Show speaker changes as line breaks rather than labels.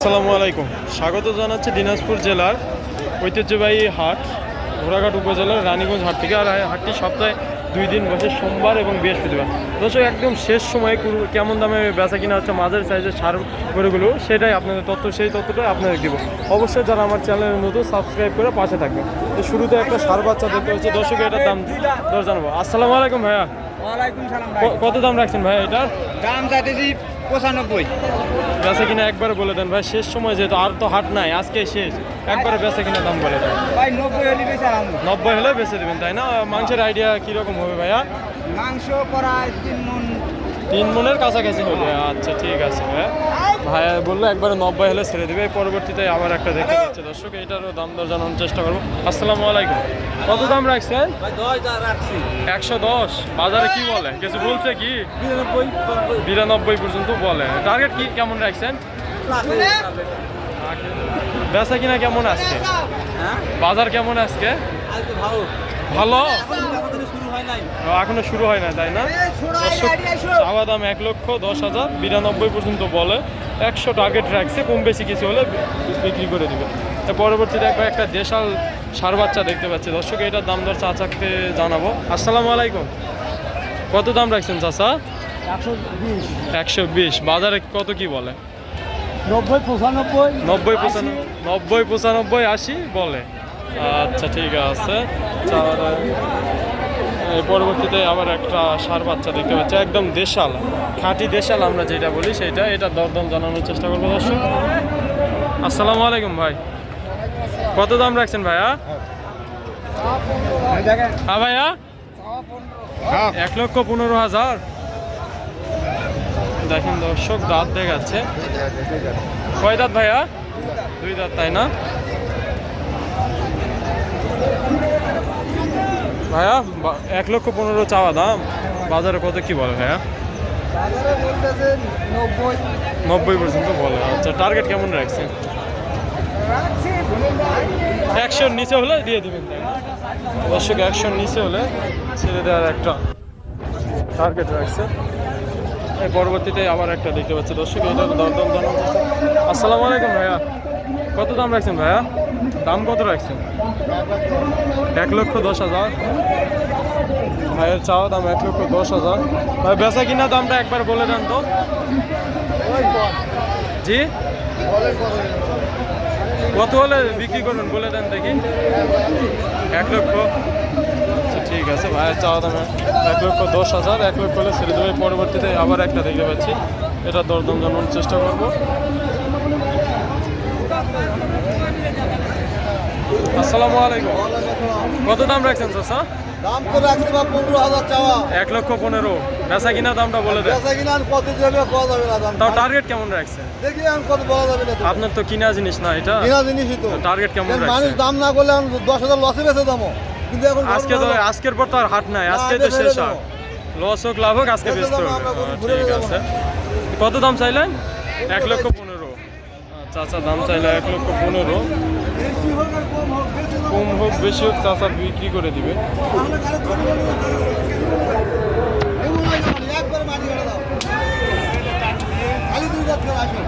আসসালামু আলাইকুম। স্বাগত জানাচ্ছি দিনাজপুর জেলার ঐতিহ্যবাহী হাট ঘোড়াঘাট উপজেলার রানীগঞ্জ হাট থেকে। আর এই হাটটি সপ্তাহে দুই দিন বসে সোমবার এবং বৃহস্পতিবার। দর্শক একদম শেষ সময়ে কুরু- কেমন দামে বেচা কিনা হচ্ছে মাঝের সাইজের সার গরুগুলো সেটাই আপনাদের তথ্য সেই তথ্যটাই আপনাদের দেবো। অবশ্যই যারা আমার চ্যানেলের নতুন সাবস্ক্রাইব করে পাশে থাকবে তো শুরুতে একটা সার বাচ্চা দেখতে হচ্ছে দর্শক এটার দাম দর জানাব। আসসালামু আলাইকুম ভাইয়া। কত দাম রাখছেন ভাইয়া এটার?
দাম চাইতেছি পঁচানব্বই।
বেচা কিনা একবার বলে দেন ভাই শেষ সময় যেহেতু আর তো হাট নাই আজকে শেষ। একবারে বেচা কিনা দাম বলে দেন।
ভাই নব্বই হলে বেশি
নব্বই হলে বেচে দেবেন তাই না? মাংসের আইডিয়া কীরকম হবে ভাইয়া?
মাংস প্রায় তিন মন
তিন মনের কাছাকাছি হবে আচ্ছা ঠিক আছে। ভাইয়া ভাইয়া বলল একবারে নব্বই হলে ছেড়ে দেবে। পরবর্তীতে আবার একটা দেখতে পাচ্ছে দর্শক এটারও দাম দর জানানোর চেষ্টা করব। আসসালামু আলাইকুম। কত দাম রাখছেন? একশো দশ। বাজারে কি বলে? কিছু বলছে কি? বিরানব্বই পর্যন্ত। বলে। টার্গেট কি? কেমন রাখছেন? বেচা কিনা কেমন আজকে? বাজার কেমন আজকে? ভালো? এখনও শুরু হয় না তাই না? দর্শক চাওয়া দাম এক লক্ষ দশ হাজার বিরানব্বই পর্যন্ত বলে। একশো টার্গেট রাখছে কম বেশি কিছু হলে বিক্রি করে দিবে। তো পরবর্তীতে একবার একটা দেশাল সার বাচ্চা দেখতে পাচ্ছি। দর্শক এটার দাম দর চাচাকে জানাব? আসসালামু আলাইকুম। কত দাম রাখছেন চাচা?
একশো বিশ।
একশো বিশ। বাজারে কত কি বলে?
নব্বই পঁচানব্বই
নব্বই পঁচানব্বই নব্বই পঁচানব্বই আশি বলে। আচ্ছা ঠিক আছে। চাওয়া দাম। এই পরবর্তীতে আবার একটা সার বাচ্চা দেখতে পাচ্ছি। একদম দেশাল, খাঁটি দেশাল আমরা যেটা বলি সেটা, এটা দরদাম জানানোর চেষ্টা করব দর্শক। আসসালামু আলাইকুম ভাই। কত দাম রাখছেন ভাইয়া? হ্যাঁ ভাইয়া? এক লক্ষ পনেরো হাজার। দেখেন দর্শক, দাঁত দেখাচ্ছে। কয় দাঁত ভাইয়া? দুই দাঁত, তাই না? ভাইয়া এক লক্ষ পনেরো চাওয়া দাম। বাজারে কত কি বলে ভাইয়া?
নব্বই।
পর্যন্ত বলে। আচ্ছা টার্গেট কেমন রাখছেন একশোর নিচে হলে দিয়ে দেবেন। দর্শক একশোর নিচে হলে ছেড়ে দেওয়ার একটা টার্গেট রাখছে। এই পরবর্তীতে আবার একটা দেখতে পাচ্ছি। দর্শক এটা দরদাম যাচ্ছে। আসসালামু আলাইকুম ভাইয়া। কত দাম রাখছেন ভাইয়া? দাম কত রাখছেন? এক লক্ষ দশ হাজার। ভাইয়ের চাওয়া দাম এক লক্ষ দশ হাজার। ভাই, বেচা কিনা দামটা একবার বলে দেন তো। জি? কত হলে বিক্রি করবেন বলে দেন দেখি। এক লক্ষ। আচ্ছা ঠিক আছে, ভাইয়ের চাওয়া দামে এক লক্ষ দশ হাজার। এক লক্ষ হলে ছেড়ে দেবে। পরবর্তীতে আবার একটা দেখতে পাচ্ছি। এটা দরদাম জানানোর চেষ্টা করব। আসসালামু আলাইকুম। কত দাম রাখছেন চাচা
দাম তো রাখছি বা পনেরো হাজার চাওয়া।
এক লক্ষ পনেরো। বেচা কিনা দামটা বলে দেন।
বেচা কিনা কত দেবে কত যাবে না দাম।
তাও টার্গেট কেমন রাখছেন?
দেখি আমি কত বলা যাবে না।
আপনার তো কিনা জিনিস না এটা?
কিনা জিনিসই তো।
টার্গেট কেমন
এখন মানুষ দাম না করলে আমি দশ হাজার লসে বেচে দামো কিন্তু এখন
আজকে তো আজকের পর তো আর হাট নাই। আজকে তো শেষ হাট। লস হোক লাভ হোক আজকে
বেচে
ব্যস্ত
দেবো,
হবে।
আমরা
আহ,
ঘুরে
ঠিক আছে কত দাম চাইলেন? এক লক্ষ পনেরো। চাচা দাম চাইলে এক লক্ষ পনেরো।
কম হোক,
বেশি হোক চাষা বিক্রি করে দিবে
একবার মাটি দাও। খালি দুই আসো